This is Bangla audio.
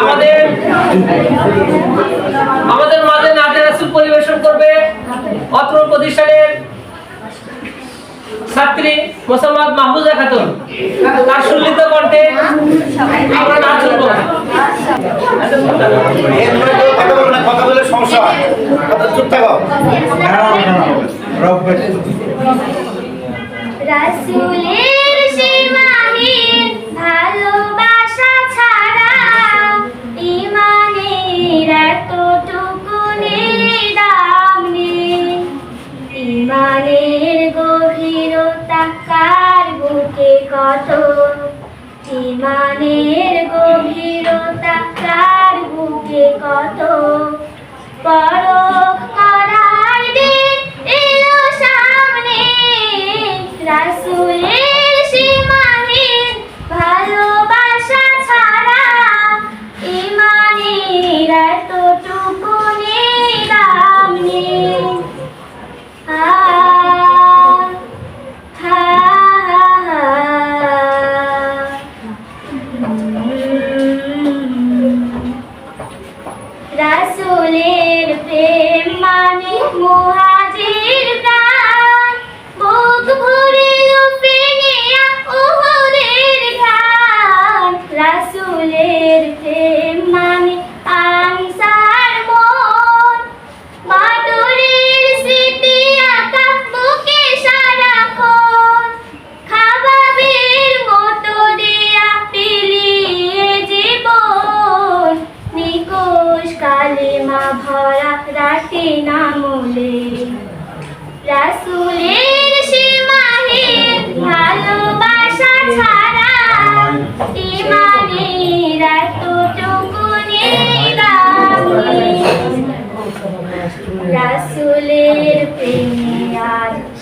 আমাদের আমাদের মাঝে নাতে রাসুল পরিবেশন করবে অত্র প্রতিষ্ঠানের ছাত্রী মোসাম্মদ মাহবুজা খাতুন। তার সুলিত কণ্ঠে আমরা নাচ কথা বলে সমস্যা কথা চুপ থাকো রাসূলের কত ইমানের গভীরতা কার বুকে কত পরখ রাসূলের প্রেম মানে মুহাজির কালেমা ভরা রাতে নামলে রাসুলের সীমাহে ভালোবাসা ছাড়া দাম প্রেমে